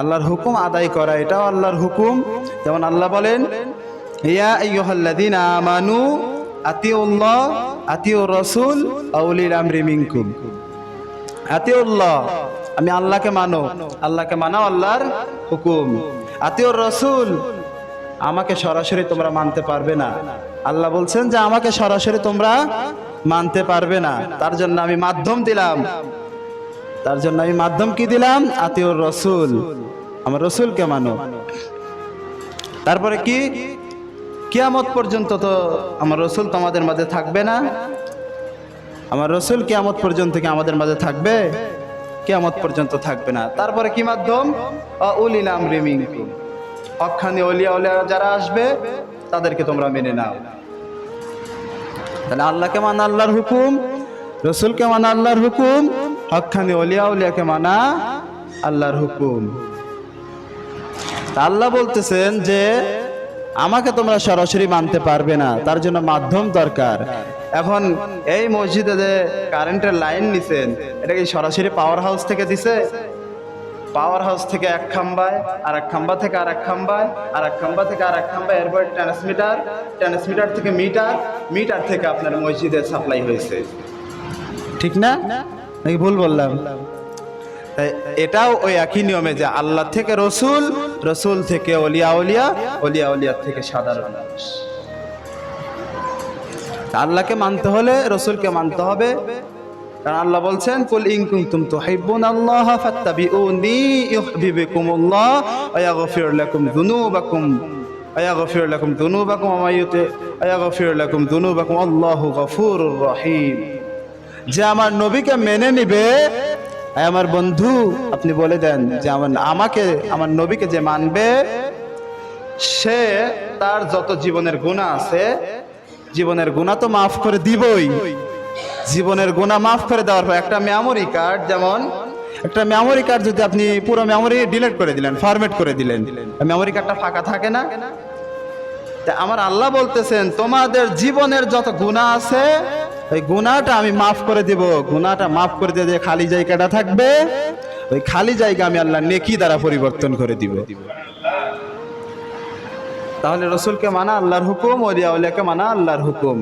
আল্লাহর হুকুম আদায় করা, এটাও আল্লাহর হুকুম। যেমন আল্লাহ বলেন, ইয়া আইয়ুহাল্লাযীনা আমানু আতিউল্লাহ আতিউর রাসূল আউলিল আমরি মিনকুম। আতিউল্লাহ, আমি আল্লাহকে মানো আল্লাহকে মানো আল্লাহর হুকুম। আতিউর রাসূল আমাকে সরাসরি তোমরা মানতে পারবে না। আল্লাহ বলছেন যে আমাকে সরাসরি তোমরা মানতে পারবে না। তার জন্য আমি মাধ্যম দিলাম। তার জন্য আমি মাধ্যম কি দিলাম? আতিউর রসুল আমার রসুলকে মানো। তারপরে কি? কিয়ামত পর্যন্ত তো আমার রসুল তো আমাদের মাঝে থাকবে না। আমার রসুল কিয়ামত পর্যন্ত কি আমাদের মাঝে থাকবে? কিয়ামত পর্যন্ত থাকবে না। তারপরে কি মাধ্যম? উলিল আমরি মিনকুম। অলিয়া উলিয়া যারা আসবে, তাদেরকে তোমরা মেনে নাও। তাহলে আল্লাহকে মানা আল্লাহর হুকুম, রসুলকে মানা আল্লাহর হুকুম হকখানি অলিয়া উলিয়াকে মানা আল্লাহর হুকুম। আল্লাহ বলতেছেন যে, আমাকে তোমরা সরাসরি মানতে পারবে না, তার জন্য মাধ্যম দরকার। এখন এই মসজিদে যে কারেন্টের লাইন নিছেন, এটা কি সরাসরি পাওয়ার হাউস থেকে দিছে? পাওয়ার হাউস থেকে এক খাম্বায় আর এক খাম্বা থেকে আর এক খাম্বায় আর এক খাম্বা থেকে আর এক খাম্বায়, এরপর ট্রান্সমিটার ট্রান্সমিটার থেকে মিটার মিটার থেকে আপনার মসজিদে সাপ্লাই হয়েছে। ঠিক না? নাকি ভুল বললাম? তাই এটাও ওই একই নিয়মে যে আল্লাহ থেকে রসুল রসুল থেকে অলিয়া উলিয়া অলিয়া উলিয়ার থেকে সাধারণ মানুষ। আল্লাহকে মানতে হলে রসুলকে মানতে হবে। কারণ আল্লাহ বলছেন, কুল তুহিব্বুন আল্লাহ ফাত্তাবিউনি লাকুম লাকুম লাকুম রহিম। যে আমার নবীকে মেনে নিবে এ আমার বন্ধু, আপনি বলে দেন যে আমার আমাকে, আমার নবীকে যে মানবে, সে তার যত জীবনের গুণা আছে, জীবনের গুণা তো মাফ করে দিবই। জীবনের গুণা মাফ করে দেওয়ার পর একটা মেমোরি কার্ড যেমন একটা মেমোরি কার্ড যদি আপনি পুরো মেমোরি ডিলিট করে দিলেন ফরম্যাট করে দিলেন মেমোরি কার্ডটা ফাঁকা থাকে না? আমার আল্লাহ বলতেছেন, তোমাদের জীবনের যত গুণা আছে ওই গুণাটা আমি মাফ করে দিব। গুণাটা মাফ করে দিয়ে যে খালি জায়গাটা থাকবে, ওই খালি জায়গা আমি আল্লাহ নেকি দ্বারা পরিবর্তন করে দিব। তাহলে রসুলকে মানা আল্লাহর হুকুম, ওলিয়া উলিয়াকে মানা আল্লাহর হুকুম।